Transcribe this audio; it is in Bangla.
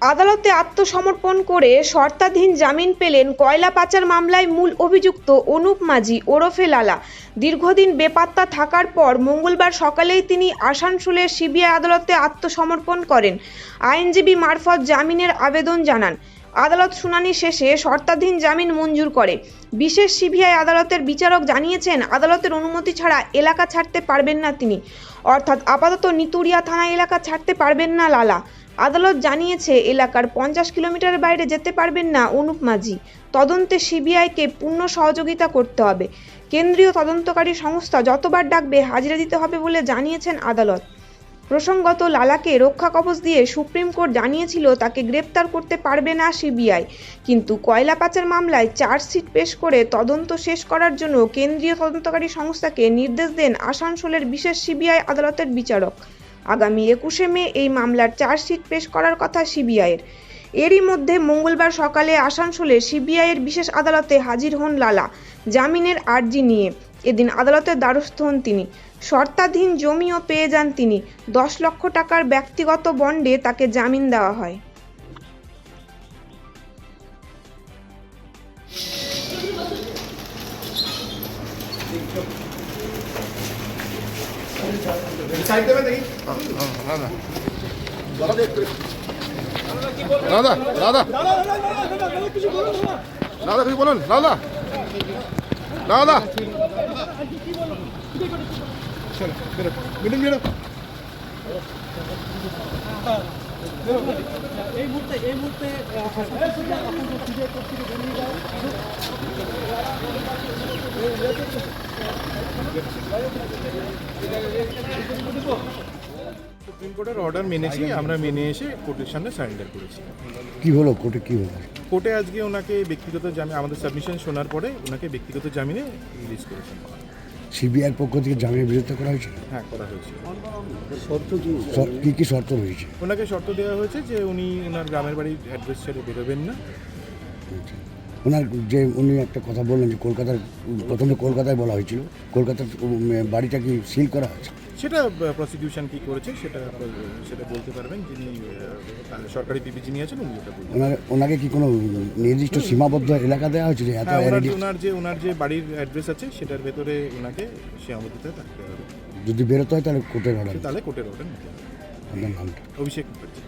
আদালতে আত্মসমর্পণ করে শর্তাধীন জামিন পেলেন কয়লা পাচার মামলায় মূল অভিযুক্ত অনুপ মাঝি, ওরফে লালা। দীর্ঘদিন বেপাত্তা থাকার পর মঙ্গলবার সকালেই তিনি আসানসোলের সিবিআই আদালতে আত্মসমর্পণ করেন। আইনজীবী মারফত জামিনের আবেদন জানান। আদালত শুনানি শেষে শর্তাধীন জামিন মঞ্জুর করে। বিশেষ সিবিআই আদালতের বিচারক জানিয়েছেন, আদালতের অনুমতি ছাড়া এলাকা ছাড়তে পারবেন না তিনি। অর্থাৎ আপাতত নিতুরিয়া থানা এলাকা ছাড়তে পারবেন না লালা। আদালত জানিয়েছে, এলাকার পঞ্চাশ কিলোমিটারের বাইরে যেতে পারবেন না অনুপ মাঝি। তদন্তে সিবিআইকে পূর্ণ সহযোগিতা করতে হবে। কেন্দ্রীয় তদন্তকারী সংস্থা যতবার ডাকবে হাজিরা দিতে হবে বলে জানিয়েছেন আদালত। প্রসঙ্গত, লালাকে রক্ষা কবচ দিয়ে সুপ্রিম কোর্ট জানিয়েছিল তাকে গ্রেপ্তার করতে পারবে না সিবিআই। কিন্তু কয়লা পাচার মামলায় চার্জশিট পেশ করে তদন্ত শেষ করার জন্য কেন্দ্রীয় তদন্তকারী সংস্থাকে নির্দেশ দেন আসানসোলের বিশেষ সিবিআই আদালতের বিচারক। আগামী একুশে মে এই মামলার চার্জশিট পেশ করার কথা সিবিআইয়ের। এরই মধ্যে মঙ্গলবার সকালে আসানসোলে সিবিআইয়ের বিশেষ আদালতে হাজির হন লালা, জামিনের আর্জি নিয়ে। এদিন আদালতের দ্বারস্থ হন তিনি। শর্তাধীন জমিও পেয়ে যান তিনি। দশ লক্ষ টাকার ব্যক্তিগত বন্ডে তাকে জামিন দেওয়া হয়। দাদা দাদা দাদা কিছু বলুন দাদা দাদা। মিটিং বেরো এই মুহূর্তে এই মুহূর্তে সুপ্রিম কোর্টের অর্ডার মেনেছি, আমরা মেনে এসে কোর্টের সামনে সারেন্ডার করেছি। কি হলো? কোর্টে কি হলো? কোর্টে আজকে ওনাকে ব্যক্তিগত জামিন আমাদের সাবমিশন শোনার পরে ওনাকে ব্যক্তিগত জামিনে রিলিজ করেছেন। সিবিআইয়ের পক্ষ থেকে জামিনের বিরোধিতা করা হয়েছে? হ্যাঁ করা হয়েছে। শর- কি? কি শর্ত রয়েছে? ওনাকে শর্ত দেওয়া হয়েছে যে উনি ওনার গ্রামের বাড়ির অ্যাড্রেস ছেড়ে বেরোবেন না। ওনার যে উনি একটা কথা বললেন যে কলকাতার প্রথমে কলকাতায় বলা হয়েছিল। কলকাতার বাড়িটা কি সিল করা আছে সেটা প্রসিকিউশন কি করেছে সেটা সেটা বলতে পারবেন। যিনি সরকারি পিপি যিনি আছেন উনি এটা বলবেন। ওনাকে কি কোনো নির্দিষ্ট সীমাবদ্ধ এলাকা দেওয়া হয়েছে এত হ্যাঁ ওনার যে ওনার যে বাড়ির অ্যাড্রেস আছে সেটার ভেতরে ওনাকে সীমাবদ্ধতায় থাকতে হবে। যদি বেরোতে হয় তাহলে কোর্টের অর্ডার তাহলে কোর্টের অর্ডার আপনার নামটা? অভিষেক মুখার্জি।